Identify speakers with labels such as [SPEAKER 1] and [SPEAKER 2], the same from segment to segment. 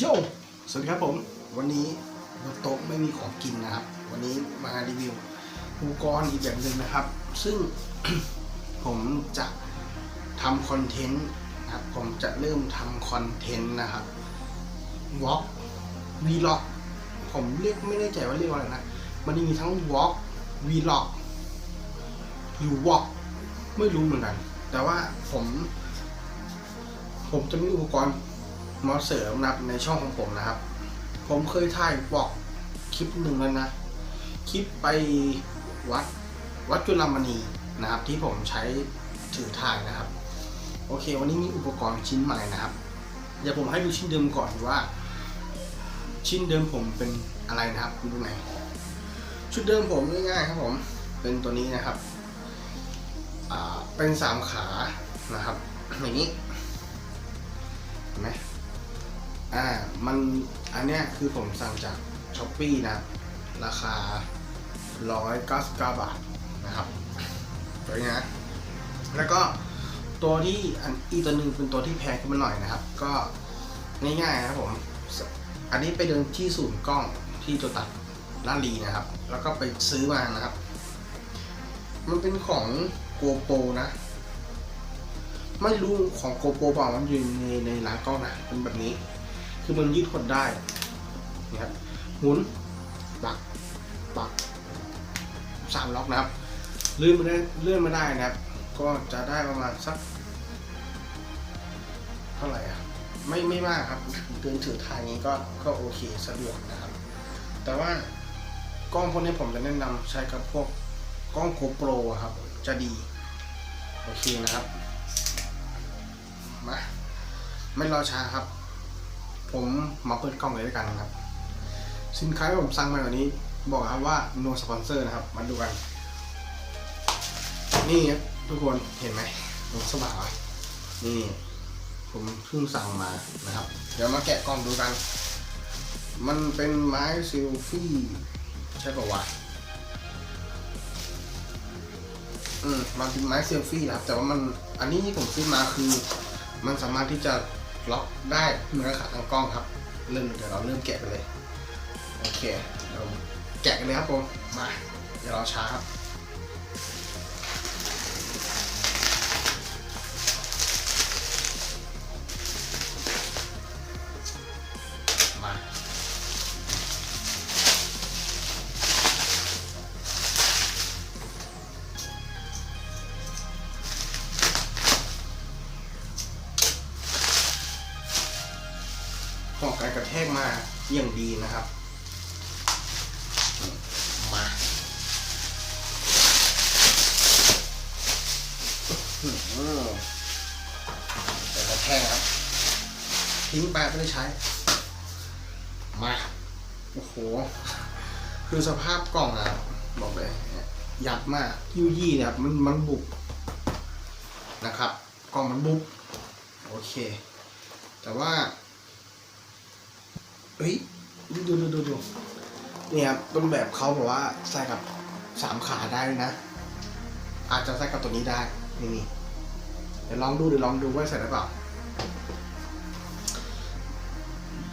[SPEAKER 1] โยสวัสดีครับผม วันนี้บนโต๊ะไม่มีของกินนะครับ วันนี้มารีวิวอุปกรณ์อีกแบบหนึ่งนะครับ ซึ่ง ผมจะทำคอนเทนต์นะครับ ผมจะเริ่มทำคอนเทนต์นะครับวอล์กวีล็อกผมเรียกไม่แน่ใจว่าเรียกว่าอะไรนะ มันมีทั้งวอล์กวีล็อกหรือวอล์กไม่รู้เหมือนกัน แต่ว่าผม ผมจะมีอุปกรณ์ มาเสริมนะครับในช่องของผมนะครับ ผมเคยถ่ายบอกคลิปหนึ่งแล้วนะ คลิปไปวัดวัดจุฬามณีนะครับ ที่ผมใช้ถือถ่ายนะครับ โอเค วันนี้มีอุปกรณ์ชิ้นใหม่นะครับ เดี๋ยวผมให้ดูชิ้นเดิมก่อนว่า ชิ้นเดิมผมเป็นอะไรนะครับดูไหนชุดเดิมผมง่ายๆครับผมเป็นตัวนี้นะครับเป็นสามขานะครับอย่างนี้เห็นไหม อ่ามันอันเนี้ยคือผมสั่งจากช้อปปี้นะครับราคา 199 บาทนะครับตัวนี้นะแล้วก็ตัวที่อันอีกตัวหนึ่งเป็นตัวที่แพงขึ้นมาหน่อยนะครับ ก็ง่ายๆนะครับผม อันนี้ไปเดินที่ศูนย์กล้องที่ตัวตัดลาลีนะครับ แล้วก็ไปซื้อมานะครับ มันเป็นของโกโปนะ ไม่รู้ของโกโปเปล่ามันอยู่ในในร้านกล้องนะเป็นแบบนี้ คือมันยืดหดได้นี่ครับหมุนปักปักสามล็อกนะครับเลื่อนมาได้เลื่อนมาได้นะครับ ก็จะได้ประมาณสัก เท่าไหร่อะไม่ไม่มากครับเดินถือทางนี้ก็ก็โอเคสะดวกนะครับ แต่ว่ากล้องพวกนี้ผมจะแนะนำใช้กับพวกกล้องโ o โปรครับ จะดี โอเคนะครับมาไม่รอช้าครับ ผมมาเปิดกล้องเลยด้วยกันครับ สินค้าที่ผมสั่งมาวันนี้ บอกครับว่า no sponsor นะครับ มาดูกัน นี่ครับทุกคนเห็นไหมสว่างอะนี่ผมเพิ่งสั่งมานะครับ เดี๋ยวมาแกะกล่องดูกัน มันเป็นไม้ซิลฟี่ใช่ป่าวะอืมมันเป็นไม้เซลฟี่นะครับ แต่ว่ามันอันนี้ที่ผมซื้อมาคือ มันสามารถที่จะ ล็อกได้เมือนกับขาตั้งกล้องครับ เริ่มเดี๋ยวเราเริ่มแกะกันเลย โอเคเราแกะกันเลยครับผม มา เดี๋ยวเราช้าครับ ของการกระแทกมาอย่างดีนะครับ มาอื้อหือแต่กระแทกครับ ทิ้งไปไม่ได้ใช้ มา โอ้โห คือสภาพกล่องอะบอกเลยเนี่ยยับมากยูยี่เนี่ยครับมันมันบุบนะครับ กล่องมันบุบโอเค แต่ว่า เฮ้ยดูดูดูดูดูเนี่ยต้นแบบเขาบอกว่าใส่กับสามขาได้นะ อาจจะใส่กับตัวนี้ได้นี่นี่เดี๋ยวลองดูเดี๋ยวลองดูว่าใส่ได้เปล่า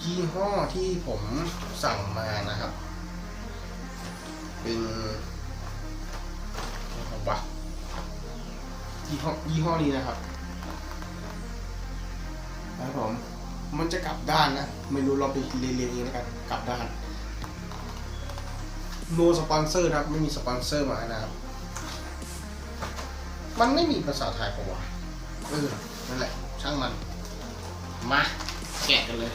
[SPEAKER 1] ยี่ห้อที่ผมสั่งมานะครับ เป็นอะไรวะยี่ห้อยี่ห้อนี้นะครับนะครับผม มันจะกลับด้านนะ ไม่รู้เราไปเรียนเรียนเองแล้วกันกลับด้าน no sponsor ครับ ไม่มีสปอนเซอร์มานะครับ มันไม่มีภาษาไทยปะวะเออนั่นแหละ ช่างมัน มา แกะกันเลย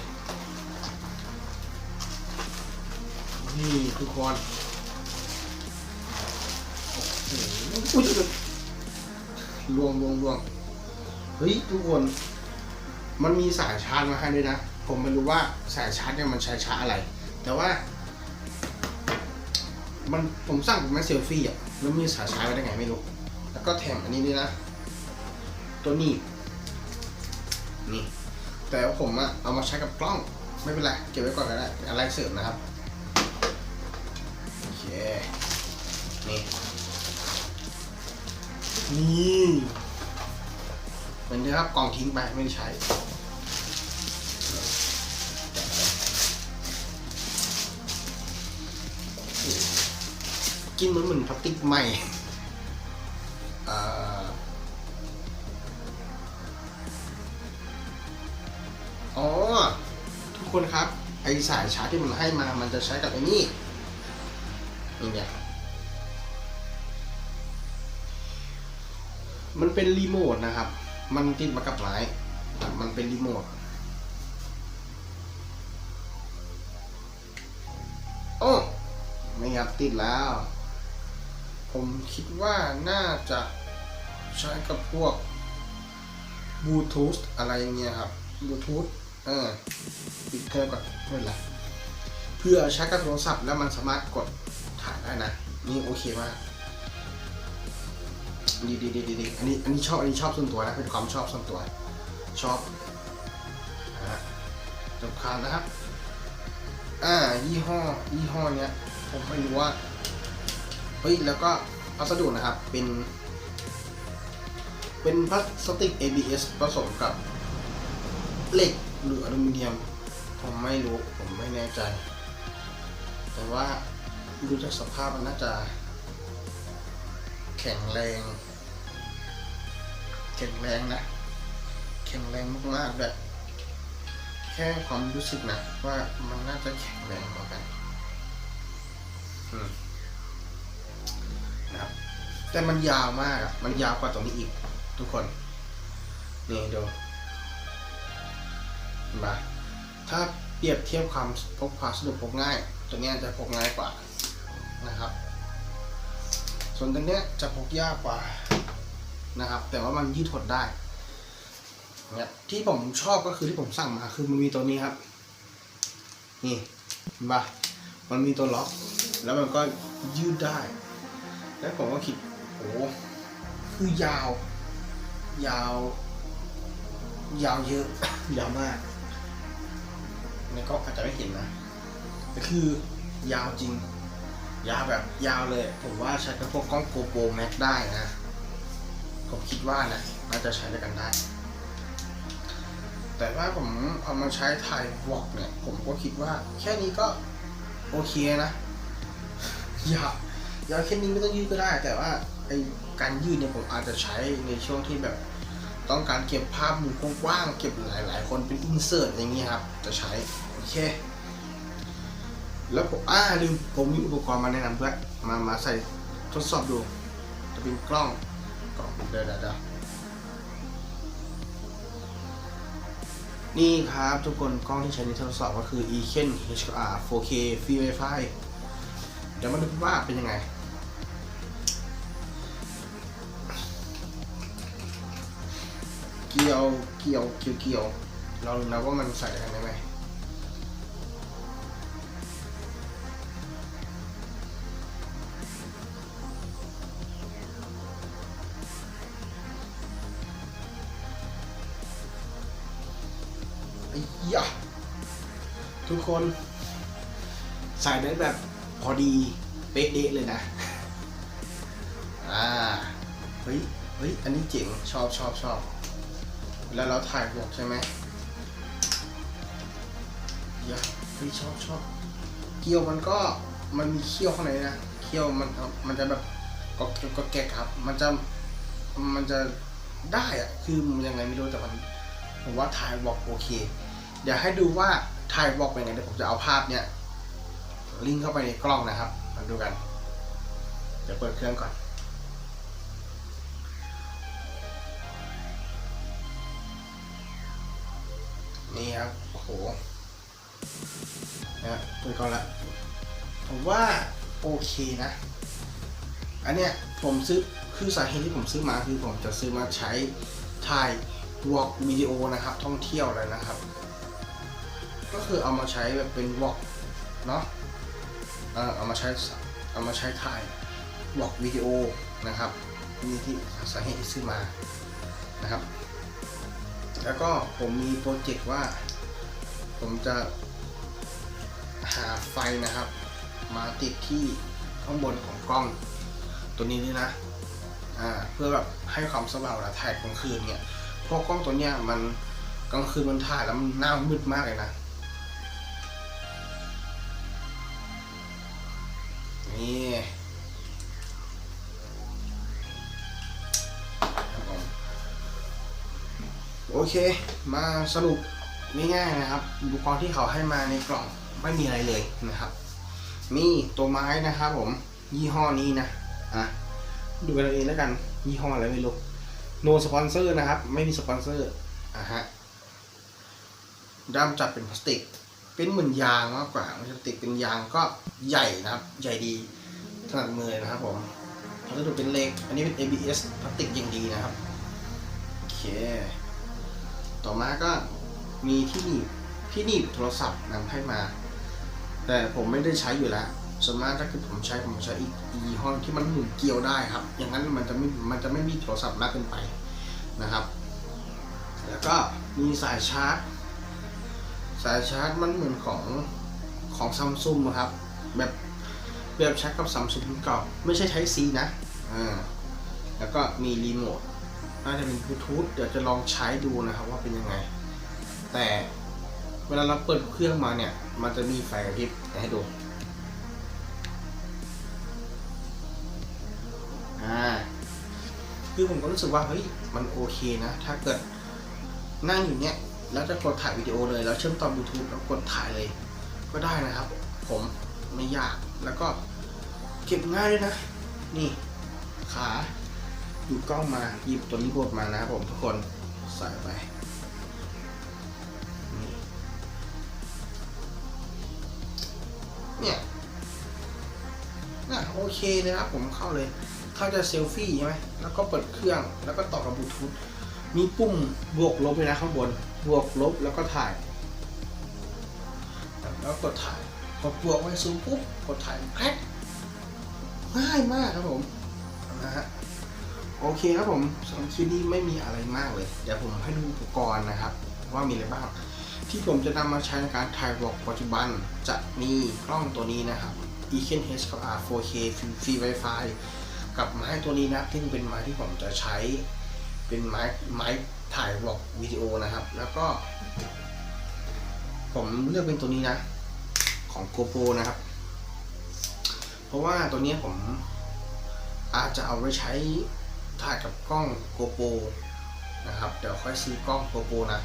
[SPEAKER 1] นี่ทุกคนโอ้โหอุ๊ยลวงลวงลวงเฮ้ย ทุกคน มันมีสายชาร์จมาให้ด้วยนะ ผมไม่รู้ว่าสายชาร์จเนี่ยมันใช้ชาร์จอะไร แต่ว่า มันผมสั่งเป็นไม้เซลฟี่อะแล้วมีสายชาร์จไว้ได้ไงไม่รู้ แล้วก็แถมอันนี้ด้วยนะ ตัวนี้ นี่ แต่ว่าผมอะเอามาใช้กับกล้อง ไม่เป็นไร เก็บไว้ก่อนก็ได้อะไรเสริมนะครับ โอเค นี่ นี่เหมือนเดิมครับกล่องทิ้งไปไม่ใช้ กินเหมือนเหมือนพลาสติกใหม่อ๋อ ทุกคนครับ ไอสายชาร์จที่มันให้มา มันจะใช้กับไอ้นี่นี่เนี่ยมันเป็นรีโมทนะครับ มันติดมากับไม้มันเป็นรีโมทโอ้ไม่ครับติดแล้ว ผมคิดว่าน่าจะใช้กับพวกบลูทูธอะไรเงี้ยครับบลูทูธเออปิดเครื่องก่อนไม่เป็นไรเพื่อใช้กับโทรศัพท์แล้วมันสามารถกดถ่ายได้นะ นี่โอเคมากดีดีดีดีดีอันนี้อันนี้ชอบอันนี้ชอบส่วนตัวนะเป็นความชอบส่วนตัวชอบนะฮะจบข่านะครับ อ่ายี่ห้อยี่ห้อเนี้ยผมไม่รู้ว่า เฮ้ยแล้วก็พัสดุนะครับเป็น เป็นพลาสติก ABS ผสมกับเหล็กหรืออลูมิเนียม ผมไม่รู้ผมไม่แน่ใจ แต่ว่าดูจากสภาพมันน่าจะ แข็งแรง แข็งแรงนะ แข็งแรงมากๆแบบแค่ความรู้สึกนะว่ามันน่าจะแข็งแรงกว่ากัน อืมนะครับ แต่มันยาวมากอะมันยาวกว่าตรงนี้อีก ทุกคน นี่ดูเห็นปะถ้าเปรียบเทียบความพกพาสะดวกพกง่าย ตัวนี้จะพกง่ายกว่านะครับ ส่วนตัวเนี้ยจะพกยากกว่านะครับ แต่ว่ามันยืดหดได้เนี่ยที่ผมชอบก็คือที่ผมสั่งมาคือมันมีตัวนี้ครับ นี่เห็นปะมันมีตัวล็อก แล้วมันก็ยืดได้ แล้วผมก็คิด โอ้คือยาว ยาว ยาวเยอะ ยาวมากในกล้องอาจจะไม่เห็นนะแต่คือยาวจริง ยาวแบบยาวเลย ผมว่าใช้กับพวกกล้องโกโปรแม็กได้นะ ผมคิดว่านะน่าจะใช้ด้วยกันได้ แต่ว่าผมเอามาใช้ถ่ายวอกเนี่ย ผมก็คิดว่าแค่นี้ก็โอเคนะย่า อย่าแค่นี้ไม่ต้องยืดก็ได้ แต่ว่าไอการยืดเนี่ยผมอาจจะใช้ในช่วงที่แบบต้องการเก็บภาพมุมกว้างเก็บหลาย ๆ คนเป็นอินเสิร์ตอย่างเงี้ครับ จะใช้ โอเค แล้วผมอ่าลืมผมมีอุปกรณ์มาแนะนำด้วยมามาใส่ทดสอบดู จะเป็นกล้องกล้องเดี๋ยวเดี๋ยวเดี๋ยวนี่ครับทุกคนกล้องที่ใช้ในทดสอบก็คือ e k e n HR 4K Free Wi-Fi เดี๋ยวมาดูว่าเป็นยังไง เกี่ยวเกี่ยวเกี่ยวเกี่ยวเราดูนะว่ามันใส่ได้ไหมไอ้ยะทุกคนใส่ได้แบบพอดีเป๊ะเดะเลยนะ อ่า เฮ้ย เฮ้ย อันนี้เจ๋ง ชอบชอบชอบ แล้วเราถ่ายบวกใช่ไหมยะเฮ้ยชอบชอบเกียวมันก็มันมีเขี้ยวข้างในนะเขี้ยวมันมันจะแบบก็ก็แกกครับ มันจะมันจะได้อะคือมันยังไงไม่รู้แต่มันผมว่าถ่ายบอกโอเค เดี๋ยวให้ดูว่าถ่ายบอกเป็นไงเดี๋ยวผมจะเอาภาพเนี้ยลิงก์เข้าไปในกล้องนะครับมาดูกัน เดี๋ยวเปิดเครื่องก่อน ครับ โอ้โหนะเปิดก่อนละ ผมว่าโอเคนะ อันเนี้ยผมซื้อ คือสาเหตุที่ผมซื้อมาคือผมจะซื้อมาใช้ถ่ายวอล์กวิดีโอนะครับ ท่องเที่ยวเลยนะครับ ก็คือเอามาใช้แบบเป็นวอล์กเนาะเอามาใช้เอามาใช้ถ่ายวอล์กวิดีโอนะครับนี่ที่สาเหตุที่ซื้อมานะครับ แล้วก็ผมมีโปรเจกต์ว่า ผมจะหาไฟนะครับ มาติดที่ข้างบนของกล้อง ตัวนี้นี่นะเพื่อแบบให้ความสว่างและถ่ายกลางคืนเนี่ยพวกกล้องตัวเนี้ยมันกลางคืนมันถ่ายแล้วมันหน้ามืดมากเลยนะ นี่โอเค มาสรุป ไม่ง่ายนะครับอุปกรณ์ที่เขาให้มาในกล่องไม่มีอะไรเลยนะครับ มีตัวไม้นะครับผมยี่ห้อนี้นะอะดูกันเอาเองแล้วกัน ยี่ห้ออะไรไม่รู้ no สปอนเซอร์นะครับ ไม่มีสปอนเซอร์อะฮะด้ามจับเป็นพลาสติก เป็นเหมือนยางมากกว่าพลาสติกเป็นยางก็ใหญ่นะครับ ใหญ่ดีถนัดมือเลยนะครับผมพัสดุเป็นเล็ก อันนี้เป็น ABS พลาสติกอย่างดีนะครับ โอเค ต่อมาก็ มีที่หนีบที่หนีบโทรศัพท์นำให้มา แต่ผมไม่ได้ใช้อยู่แล้วส่วนมากถ้าคือผมใช้ผมใช้อีกอีกยี่ห้อที่มันหมุนเกลียวได้ครับ อย่างนั้นมันจะไม่มันจะไม่มีโทรศัพท์มากเกินไปนะครับ แล้วก็มีสายชาร์จ สายชาร์จมันเหมือนของของซัมซุงครับ แบบแบบชาร์จกับซัมซุงเก่าไม่ใช่ใช้ C นะอ่าแล้วก็มีรีโมทน่าจะเป็นบลูทูธเดี๋ยวจะลองใช้ดูนะครับว่าเป็นยังไง แต่เวลาเราเปิดเครื่องมาเนี่ย มันจะมีไฟกระพริบให้ดูอ่าคือผมก็รู้สึกว่าเฮ้ยมันโอเคนะ ถ้าเกิดนั่งอยู่เนี้ยแล้วจะกดถ่ายวิดีโอเลย แล้วเชื่อมต่อบลูทูธแล้วกดถ่ายเลย ก็ได้นะครับ ผมไม่ยากแล้วก็เก็บง่ายด้วยนะ นี่ขาหยิบกล้องมาหยิบตัวรีโมทมานะครับผมทุกคนใส่ไป เนี่ยน่ะโอเคเลยครับผมเข้าเลย เข้าจะเซลฟี่ใช่ไหมแล้วก็เปิดเครื่องแล้วก็ต่อกับบลูทูธมีปุ่มบวกลบเลยนะข้างบน บวกลบแล้วก็ถ่าย แล้วกดถ่ายกดบวกไว้ซูมปุ๊บกดถ่ายแคร็กง่ายมากครับผมนะฮะโอเคครับผมสำหรับคลิปนี้ไม่มีอะไรมากเลย เดี๋ยวผมให้ดูอุปกรณ์นะครับ ว่ามีอะไรบ้าง ที่ผมจะนำมาใช้ในการถ่ายวอล์กปัจจุบัน จะมีกล้องตัวนี้นะครับ e k e n H กับ R 4K Free Wi-Fi กับไม้ตัวนี้นะซึ่งเป็นไม้ที่ผมจะใช้เป็นไม้ไม้ถ่ายวอล์กวิดีโอนะครับ แล้วก็ ผมเลือกเป็นตัวนี้นะ ของ GoPro นะครับ เพราะว่าตัวนี้ผมอาจจะเอาไว้ใช้ถ่ายกับกล้อง GoPro นะครับ เดี๋ยวค่อยซื้อกล้อง GoPro นะ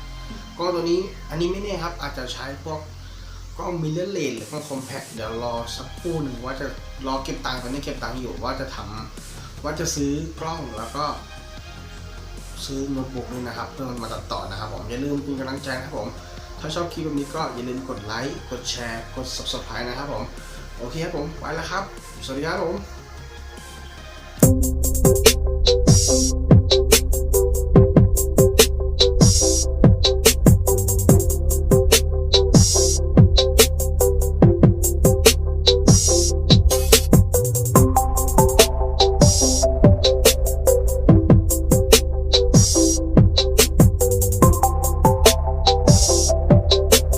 [SPEAKER 1] กล้องตัวนี้อันนี้ไม่แน่ครับ อาจจะใช้พวกกล้องมิเ r อร์เลนหรือกล้องคอมแพคเดี๋ยวรอสักครู่หนึ่งว่าจะรอเก็บตังค์ตอนนี้เก็บตังค์อยู่ว่าจะทำว่าจะซื้อกล้องแล้วก็ ซื้อโน้ตบุ๊กด้วยนะครับ เพื่อมาตัดต่อนะครับผมอย่าลืมเป็นกำลังใจนะครับผม ถ้าชอบคลิปแบบนี้ก็อย่าลืมกดไลค์กดแชร์กด subscribe นะครับผมโอเคครับผมไปแล้วครับ สวัสดีครับผม